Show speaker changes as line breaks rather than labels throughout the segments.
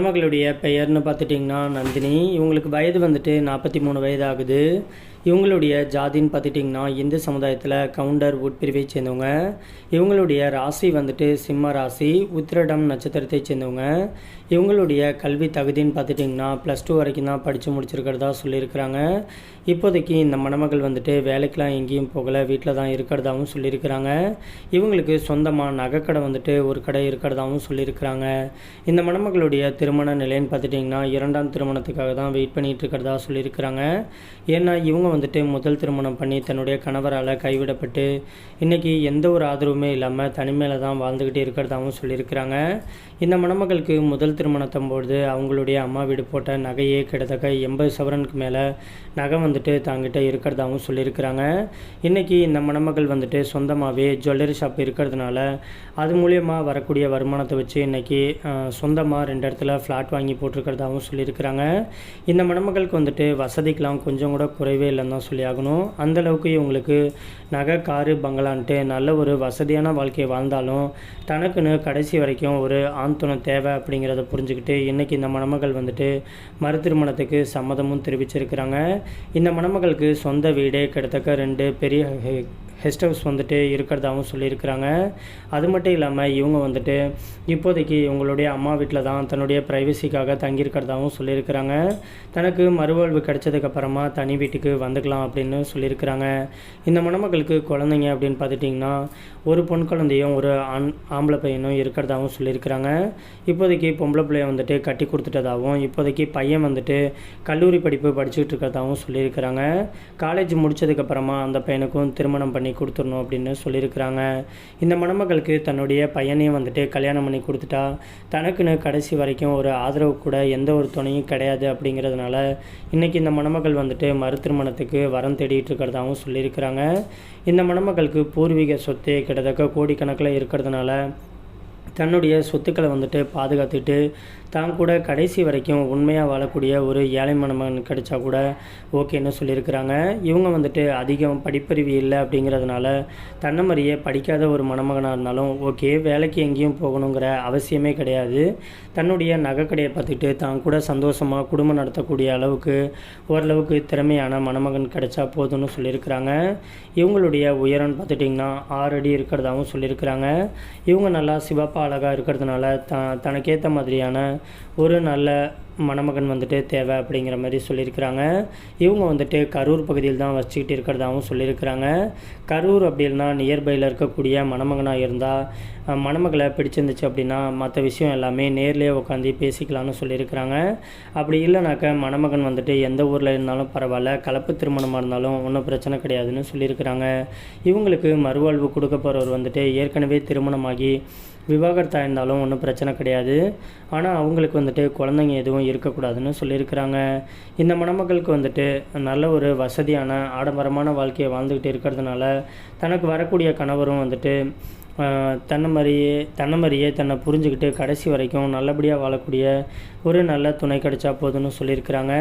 மணமகளுடைய பெயர்னு பார்த்துட்டிங்கன்னா நந்தினி. இவங்களுக்கு வயது வந்துட்டு நாற்பத்தி மூணு வயது ஆகுது இவங்களுடைய ஜாதின்னு பார்த்துட்டிங்கன்னா இந்து சமுதாயத்தில் கவுண்டர் உட்பிரிவை சேர்ந்தவங்க. இவங்களுடைய ராசி வந்துட்டு சிம்ம ராசி உத்திரடம் நட்சத்திரத்தை சேர்ந்தவங்க. இவங்களுடைய கல்வி தகுதின்னு பார்த்துட்டிங்கன்னா ப்ளஸ் டூ வரைக்கும் தான் படித்து முடிச்சிருக்கிறதா சொல்லியிருக்கிறாங்க. இப்போதைக்கு இந்த மணமகள் வந்துட்டு வேலைக்கெலாம் எங்கேயும் போகலை வீட்டில் தான் இருக்கிறதாகவும் சொல்லியிருக்கிறாங்க. இவங்களுக்கு சொந்தமாக நகைக்கடை வந்துட்டு ஒரு கடை இருக்கிறதாகவும் சொல்லியிருக்கிறாங்க. இந்த மணமகளுடைய திருமண நிலைன்னு பார்த்துட்டிங்கன்னா இரண்டாம் திருமணத்துக்காக தான் வெயிட் பண்ணிகிட்டு இருக்கிறதா சொல்லியிருக்கிறாங்க. ஏன்னா இவங்க வந்துட்டு முதல் திருமணம் பண்ணி தன்னுடைய கணவரால் கைவிடப்பட்டு இன்றைக்கி எந்த ஒரு ஆதரவுமே இல்லாமல் தனிமையில் தான் வாழ்ந்துக்கிட்டு இருக்கிறதாகவும் சொல்லியிருக்கிறாங்க. இந்த மணமகளுக்கு முதல் திருமணத்தம் பொழுது அவங்களுடைய அம்மா வீடு போட்ட நகையே கிட்டத்தட்ட எண்பது சவரனுக்கு மேலே நகை வந்துட்டு தாங்கிட்ட இருக்கிறதாகவும் சொல்லியிருக்கிறாங்க. இன்றைக்கி இந்த மணமகள் வந்துட்டு சொந்தமாகவே ஜுவல்லரி ஷாப் இருக்கிறதுனால அது மூலியமாக வரக்கூடிய வருமானத்தை வச்சு இன்றைக்கி சொந்தமாக ரெண்டு இடத்துல ஃப்ளாட் வாங்கி போட்டிருக்கிறதாகவும் சொல்லியிருக்கிறாங்க. இந்த மணமகளுக்கு வந்துட்டு வசதிக்கெலாம் கொஞ்சம் கூட குறைவே இல்லைன்னு தான் சொல்லி ஆகணும் அந்தளவுக்கு இவங்களுக்கு நகை காரு பங்களான்ட்டு நல்ல ஒரு வசதியான வாழ்க்கையை வாழ்ந்தாலும் தனக்குன்னு கடைசி வரைக்கும் ஒரு ஆண்துணம் தேவை அப்படிங்கிறத புரிஞ்சுக்கிட்டு இன்றைக்கி இந்த மணமகள் வந்துட்டு மறு திருமணத்துக்கு சம்மதமும் தெரிவிச்சிருக்கிறாங்க. இந்த மணமகளுக்கு சொந்த வீடு கிட்டத்தக்க ரெண்டு பெரிய கெஸ்ட் ஹவுஸ் வந்துட்டு இருக்கிறதாகவும் சொல்லியிருக்கிறாங்க. அது மட்டும் இல்லாமல் இவங்க வந்துட்டு இப்போதைக்கு இவங்களுடைய அம்மா வீட்டில் தான் தன்னுடைய ப்ரைவசிக்காக தங்கியிருக்கிறதாகவும் சொல்லியிருக்கிறாங்க. தனக்கு மறுவாழ்வு கிடைச்சதுக்கப்புறமா தனி வீட்டுக்கு வந்துக்கலாம் அப்படின்னு சொல்லியிருக்கிறாங்க. இந்த மணமக்களுக்கு குழந்தைங்க அப்படின்னு பார்த்துட்டிங்கன்னா ஒரு பொன் குழந்தையும் ஒரு ஆண் ஆம்பளை பையனும் இருக்கிறதாகவும் சொல்லியிருக்கிறாங்க. இப்போதைக்கு பொம்பளை பிள்ளைய வந்துட்டு கட்டி கொடுத்துட்டதாகவும் இப்போதைக்கு பையன் வந்துட்டு கல்லூரி படிப்பு படிச்சுட்டு இருக்கிறதாகவும் சொல்லியிருக்கிறாங்க. காலேஜ் முடித்ததுக்கப்புறமா அந்த பையனுக்கும் திருமணம் பண்ணி கொடுத்துடணும் அப்படின்னு சொல்லியிருக்கிறாங்க. இந்த மணமகளுக்கு தன்னுடைய பையனையும் வந்துட்டு கல்யாணம் பண்ணி கொடுத்துட்டா. தனக்குன்னு கடைசி வரைக்கும் ஒரு ஆதரவு கூட எந்த ஒரு துணையும் கிடையாது அப்படிங்கிறதுனால இன்றைக்கி இந்த மணமகள் வந்துட்டு மறு திருமணத்துக்கு வரம் தேடிட்டு இருக்கிறதாகவும் சொல்லியிருக்கிறாங்க. இந்த மணமகளுக்கு பூர்வீக சொத்து கிட்டத்தக்க கோடிக்கணக்கில் இருக்கிறதுனால தன்னுடைய சொத்துக்களை வந்துட்டு பாதுகாத்துட்டு தான் கூட கடைசி வரைக்கும் உண்மையாக வாழக்கூடிய ஒரு ஏழை மணமகன் கிடைச்சா கூட ஓகேன்னு சொல்லியிருக்கிறாங்க. இவங்க வந்துட்டு அதிகம் படிப்பறிவு இல்லை அப்படிங்கிறதுனால தன்னை மாதிரியே படிக்காத ஒரு மணமகனாக இருந்தாலும் ஓகே வேலைக்கு எங்கேயும் போகணுங்கிற அவசியமே கிடையாது. தன்னுடைய நகைக்கடையை பார்த்துட்டு தான் கூட சந்தோஷமாக குடும்பம் நடத்தக்கூடிய அளவுக்கு ஓரளவுக்கு திறமையான மணமகன் கிடைச்சா போதும்னு சொல்லியிருக்கிறாங்க. இவங்களுடைய உயரம்னு பார்த்துட்டிங்கன்னா ஆறு அடி இருக்கிறதாகவும் சொல்லியிருக்கிறாங்க. இவங்க நல்லா சிவப்பா அழகாக இருக்கிறதுனால த தனக்கேற்ற மாதிரியான ஒரு நல்ல மணமகன் வந்துட்டு தேவை அப்படிங்கிற மாதிரி சொல்லியிருக்கிறாங்க. இவங்க வந்துட்டு கரூர் பகுதியில் தான் வச்சுக்கிட்டு இருக்கிறதாகவும் சொல்லியிருக்கிறாங்க. கரூர் அப்படின்னா நியர்பையில் இருக்கக்கூடிய மணமகனாக இருந்தால் மணமகளை பிடிச்சிருந்துச்சு அப்படின்னா மற்ற விஷயம் எல்லாமே நேர்லேயே உட்காந்து பேசிக்கலாம்னு சொல்லியிருக்கிறாங்க. அப்படி இல்லைனாக்க மணமகன் வந்துட்டு எந்த ஊரில் இருந்தாலும் பரவாயில்ல கலப்பு திருமணமாக இருந்தாலும் ஒன்றும் பிரச்சனை கிடையாதுன்னு சொல்லியிருக்கிறாங்க. இவங்களுக்கு மறுவாழ்வு கொடுக்க போகிறவர் வந்துட்டு ஏற்கனவே திருமணமாகி விவாகரத்தாக இருந்தாலும் ஒன்றும் பிரச்சனை கிடையாது. ஆனால் அவங்களுக்கு வந்துட்டு குழந்தைங்க எதுவும் இருக்கக்கூடாதுன்னு சொல்லியிருக்கிறாங்க. இந்த மணமக்களுக்கு வந்துட்டு நல்ல ஒரு வசதியான ஆடம்பரமான வாழ்க்கையை வாழ்ந்துக்கிட்டு இருக்கிறதுனால தனக்கு வரக்கூடிய கணவரும் வந்துட்டு தன்னை மாதிரியே தன்னை மாதிரியே தன்னை புரிஞ்சுக்கிட்டு கடைசி வரைக்கும் நல்லபடியாக வாழக்கூடிய ஒரு நல்ல துணை கிடைச்சா போதும்னு சொல்லியிருக்கிறாங்க.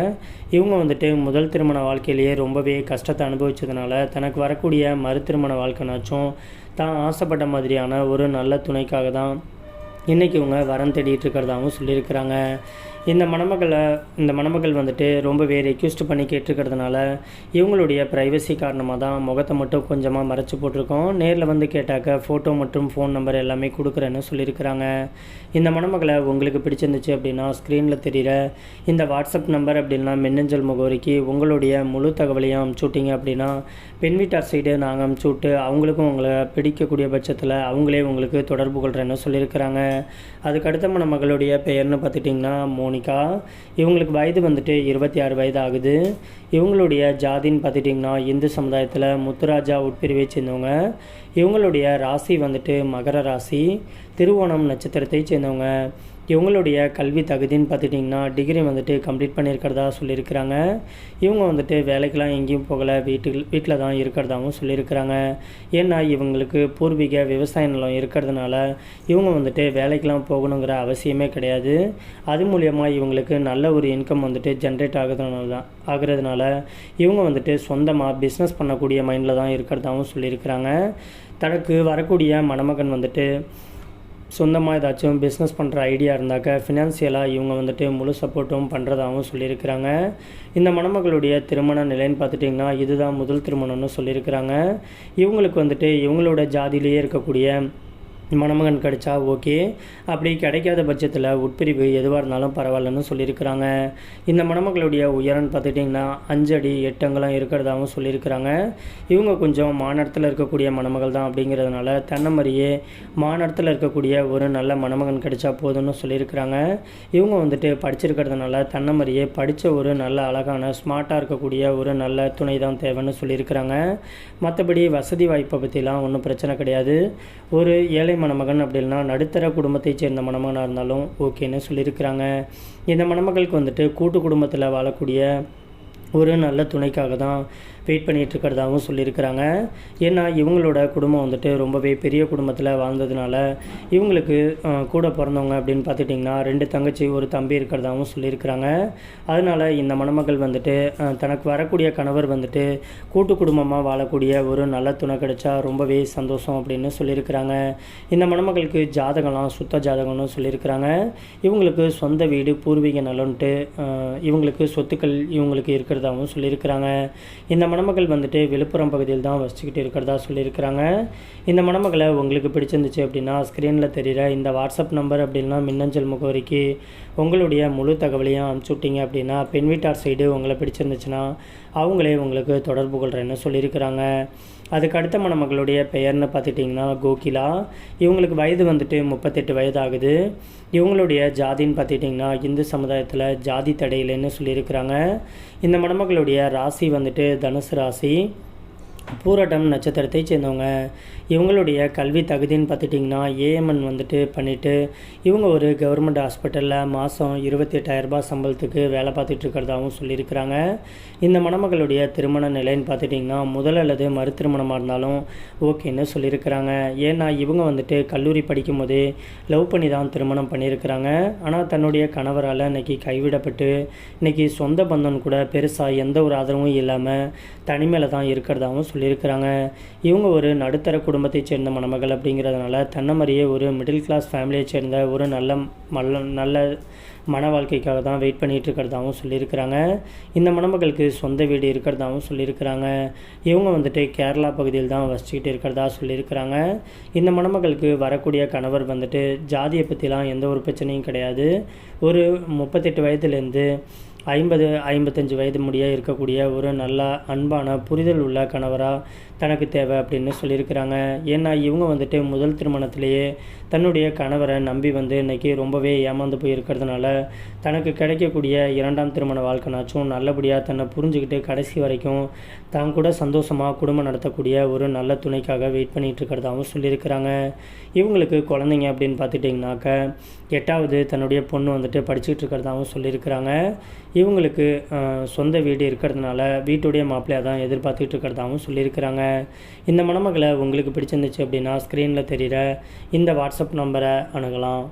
இவங்க வந்துட்டு முதல் திருமண வாழ்க்கையிலேயே ரொம்பவே கஷ்டத்தை அனுபவிச்சதுனால தனக்கு வரக்கூடிய மறு திருமண வாழ்க்கைனாச்சும் தான் ஆசைப்பட்ட மாதிரியான ஒரு நல்ல துணைக்காக தான் இன்றைக்கி இவங்க வரம் தேடிட்டு இருக்கிறதாகவும் சொல்லியிருக்கிறாங்க. இந்த மணமகளை இந்த மணமகள் வந்துட்டு ரொம்பவே ரெக்யூஸ்ட் பண்ணி கேட்டிருக்கிறதுனால இவங்களுடைய ப்ரைவசி காரணமாக தான் முகத்தை மட்டும் கொஞ்சமாக மறைச்சி போட்டிருக்கோம். நேரில் வந்து கேட்டாக்க ஃபோட்டோ மற்றும் ஃபோன் நம்பர் எல்லாமே கொடுக்குறேன்னு சொல்லியிருக்கிறாங்க. இந்த மணமகளை உங்களுக்கு பிடிச்சிருந்துச்சு அப்படின்னா ஸ்க்ரீனில் தெரிகிற இந்த வாட்ஸ்அப் நம்பர் அப்படின்னா மின்னஞ்சல் முகவரிக்கு உங்களுடைய முழு தகவலையும் அமுச்சு விட்டீங்க அப்படின்னா பெண் வீட்டார் சைடு நாங்கள் அமுச்சு விட்டு அவங்களுக்கும் உங்களை பிடிக்கக்கூடிய பட்சத்தில் அவங்களே உங்களுக்கு தொடர்பு கொள்கிறேன்னு சொல்லியிருக்கிறாங்க. அதுக்கு அடுத்த மணமகளுடைய பெயர்னு பார்த்துட்டிங்கன்னா மோனிகா. இவங்களுக்கு வயது வந்துட்டு இருபத்தி ஆறு வயது ஆகுது இவங்களுடைய ஜாதின்னு பார்த்துட்டிங்கன்னா இந்து சமுதாயத்தில் முத்துராஜா உட்பிரிவை சேர்ந்தவங்க. இவங்களுடைய ராசி வந்துட்டு மகர ராசி. திருவோணம் நட்சத்திரத்தை சேர்ந்தவங்க. இவங்களுடைய கல்வி தகுதின்னு பார்த்துட்டிங்கன்னா டிகிரி வந்துட்டு கம்ப்ளீட் பண்ணியிருக்கிறதா சொல்லியிருக்கிறாங்க. இவங்க வந்துட்டு வேலைக்கெலாம் எங்கேயும் போகலை வீட்டில் வீட்டில் தான் இருக்கிறதாகவும் சொல்லியிருக்கிறாங்க. ஏன்னா இவங்களுக்கு பூர்வீக விவசாய நிலம் இருக்கிறதுனால இவங்க வந்துட்டு வேலைக்கெலாம் போகணுங்கிற அவசியமே கிடையாது. அது மூலியமாக இவங்களுக்கு நல்ல ஒரு இன்கம் வந்துட்டு ஜென்ரேட் ஆகுறதுனால தான் ஆகுறதுனால இவங்க வந்துட்டு சொந்தமாக பிஸ்னஸ் பண்ணக்கூடிய மைண்டில் தான் இருக்கிறதாகவும் சொல்லியிருக்கிறாங்க. தனக்கு வரக்கூடிய மணமகன் வந்துட்டு சொந்தமாக ஏதாச்சும் பிஸ்னஸ் பண்ணுற ஐடியா இருந்தாக்க ஃபினான்சியலாக இவங்க வந்துட்டு முழு சப்போர்ட்டும் பண்ணுறதாகவும் சொல்லியிருக்கிறாங்க. இந்த மணமகளுடைய திருமண நிலைன்னு பார்த்துட்டிங்கன்னா இதுதான் முதல் திருமணம்னு சொல்லியிருக்கிறாங்க. இவங்களுக்கு வந்துட்டு இவங்களோட ஜாதியிலேயே இருக்கக்கூடிய மணமகன் கிடைச்சா ஓகே. அப்படி கிடைக்காத பட்சத்தில் உட்பிரிவு எதுவாக இருந்தாலும் பரவாயில்லன்னு சொல்லியிருக்கிறாங்க. இந்த மணமகளுடைய உயரம்னு பார்த்துக்கிட்டிங்கன்னா அஞ்சு அடி எட்டு இருக்கிறதாகவும் சொல்லியிருக்கிறாங்க. இவங்க கொஞ்சம் மாநிலத்தில் இருக்கக்கூடிய மணமகள் தான் அப்படிங்கிறதுனால தென்னமரியே மாநிலத்தில் இருக்கக்கூடிய ஒரு நல்ல மணமகன் கிடைச்சா போதும்னு சொல்லியிருக்கிறாங்க. இவங்க வந்துட்டு படிச்சிருக்கிறதுனால தென்னமரியே படித்த ஒரு நல்ல அழகான ஸ்மார்ட்டாக இருக்கக்கூடிய ஒரு நல்ல துணை தான் தேவைன்னு சொல்லியிருக்கிறாங்க. மற்றபடி வசதி வாய்ப்பை பற்றிலாம் ஒன்றும் பிரச்சனை கிடையாது. ஒரு ஏழை மணமகன் அப்படின்னா நடுத்தர குடும்பத்தைச் சேர்ந்த மணமகனாக இருந்தாலும் ஓகேன்னு சொல்லியிருக்கிறாங்க. இந்த மணமகளுக்கு வந்துட்டு கூட்டு குடும்பத்தில் வாழக்கூடிய ஒரு நல்ல துணைக்காக தான் வெயிட் பண்ணிகிட்டு இருக்கிறதாகவும் சொல்லியிருக்கிறாங்க. ஏன்னா இவங்களோட குடும்பம் வந்துட்டு ரொம்பவே பெரிய குடும்பத்தில் வாழ்ந்ததுனால இவங்களுக்கு கூட பிறந்தவங்க அப்படின்னு பார்த்துட்டிங்கன்னா ரெண்டு தங்கச்சி ஒரு தம்பி இருக்கிறதாகவும் சொல்லியிருக்கிறாங்க. அதனால் இந்த மணமகள் வந்துட்டு தனக்கு வரக்கூடிய கணவர் வந்துட்டு கூட்டு குடும்பமாக வாழக்கூடிய ஒரு நல்ல துணை கிடைச்சா ரொம்பவே சந்தோஷம் அப்படின்னு சொல்லியிருக்கிறாங்க. இந்த மணமகளுக்கு ஜாதகம்லாம் சுத்த ஜாதகம்னு சொல்லியிருக்கிறாங்க. இவங்களுக்கு சொந்த வீடு பூர்வீக நலன்ட்டு இவங்களுக்கு சொத்துக்கள் இவங்களுக்கு இருக்கிறதாகவும் சொல்லியிருக்கிறாங்க. இந்த மணமகள் வந்துட்டு விழுப்புரம் பகுதியில் தான் வசிச்சுக்கிட்டு இருக்கிறதா சொல்லியிருக்கிறாங்க. இந்த மணமகளை உங்களுக்கு பிடிச்சிருந்துச்சு அப்படின்னா ஸ்க்ரீனில் தெரிகிற இந்த வாட்ஸ்அப் நம்பர் அப்படின்னா மின்னஞ்சல் முகவரிக்கு உங்களுடைய முழு தகவலையும் அனுப்பிச்சி விட்டீங்க அப்படின்னா பெண் வீட்டார் சைடு உங்களை பிடிச்சிருந்துச்சுன்னா அவங்களே உங்களுக்கு தொடர்பு கொள்கிறேன்னு சொல்லியிருக்கிறாங்க. அதுக்கு அடுத்த மணமகளுடைய பெயர்னு பார்த்துட்டிங்கன்னா கோகிலா. இவங்களுக்கு வயது வந்துட்டு முப்பத்தெட்டு வயது ஆகுது இவங்களுடைய ஜாதின்னு பார்த்துட்டிங்கன்னா இந்து சமுதாயத்தில் ஜாதி தடையிலன்னு சொல்லியிருக்கிறாங்க. இந்த மணமகளுடைய ராசி வந்துட்டு தனுசு ராசி. பூரட்டம் நட்சத்திரத்தை சேர்ந்தவங்க இவங்களுடைய கல்வி தகுதின்னு பார்த்துட்டிங்கன்னா ஏஎம்என் வந்துட்டு பண்ணிவிட்டு இவங்க ஒரு கவர்மெண்ட் ஹாஸ்பிட்டலில் மாதம் இருபத்தி எட்டாயிரரூபா சம்பளத்துக்கு வேலை பார்த்துட்டு இருக்கிறதாகவும் சொல்லியிருக்கிறாங்க. இந்த மணமகளுடைய திருமண நிலைன்னு பார்த்துட்டிங்கன்னா முதல் அல்லது மறு திருமணமாக இருந்தாலும் ஓகேன்னு சொல்லியிருக்கிறாங்க. ஏன்னா இவங்க வந்துட்டு கல்லூரி படிக்கும் போதே லவ் பண்ணி தான் திருமணம் பண்ணியிருக்கிறாங்க. ஆனால் தன்னுடைய கணவரால் இன்னைக்கு கைவிடப்பட்டு இன்னைக்கு சொந்த பந்தம் கூட பெருசாக எந்த ஒரு ஆதரவும் இல்லாமல் தனிமையில் தான் இருக்கிறதாகவும் சொல்லியிருக்கிறாங்க. இவங்க ஒரு நடுத்தர குடும்பத்தைச் சேர்ந்த மணமகள் அப்படிங்கிறதுனால தன்னமரியே ஒரு மிடில் கிளாஸ் ஃபேமிலியை சேர்ந்த ஒரு நல்ல மல்ல நல்ல மன வாழ்க்கைக்காக தான் வெயிட் பண்ணிகிட்டு இருக்கிறதாகவும் சொல்லியிருக்கிறாங்க. இந்த மணமகளுக்கு சொந்த வீடு இருக்கிறதாகவும் சொல்லியிருக்கிறாங்க. இவங்க வந்துட்டு கேரளா பகுதியில் தான் வசிச்சுக்கிட்டு இருக்கிறதா சொல்லியிருக்கிறாங்க. இந்த மணமகளுக்கு வரக்கூடிய கணவர் வந்துட்டு ஜாதியை பற்றிலாம் எந்த ஒரு பிரச்சனையும் கிடையாது. ஒரு முப்பத்தெட்டு வயதுலேருந்து ஐம்பது ஐம்பத்தஞ்சு வயது முடிய இருக்கக்கூடிய ஒரு நல்ல அன்பான புரிதல் உள்ள கணவராக தனக்கு தேவை அப்படின்னு சொல்லியிருக்கிறாங்க. ஏன்னா இவங்க வந்துட்டு முதல் திருமணத்திலேயே தன்னுடைய கணவரை நம்பி வந்து இன்றைக்கி ரொம்பவே ஏமாந்து போய் இருக்கிறதுனால தனக்கு கிடைக்கக்கூடிய இரண்டாம் திருமண வாழ்க்கைனாச்சும் நல்லபடியாக தன்னை புரிஞ்சுக்கிட்டு கடைசி வரைக்கும் தான் கூட சந்தோஷமாக குடும்பம் நடத்தக்கூடிய ஒரு நல்ல துணைக்காக வெயிட் பண்ணிட்டு இருக்கிறதாகவும் சொல்லியிருக்கிறாங்க. இவங்களுக்கு குழந்தைங்க அப்படின்னு பார்த்துட்டிங்கனாக்க எட்டாவது தன்னுடைய பொண்ணு வந்துட்டு படிச்சுட்டு இருக்கிறதாகவும் சொல்லியிருக்கிறாங்க. இவங்களுக்கு சொந்த வீடு இருக்கிறதுனால வீட்டுடைய மாப்பிள்ளையாக தான் எதிர்பார்த்துட்டு இருக்கிறதாகவும் சொல்லியிருக்கிறாங்க. இந்த மணமகளை உங்களுக்கு பிடிச்சிருந்துச்சு அப்படின்னா ஸ்க்ரீனில் தெரிகிற இந்த வாட்ஸ்அப் நம்பரை அணுகலாம்.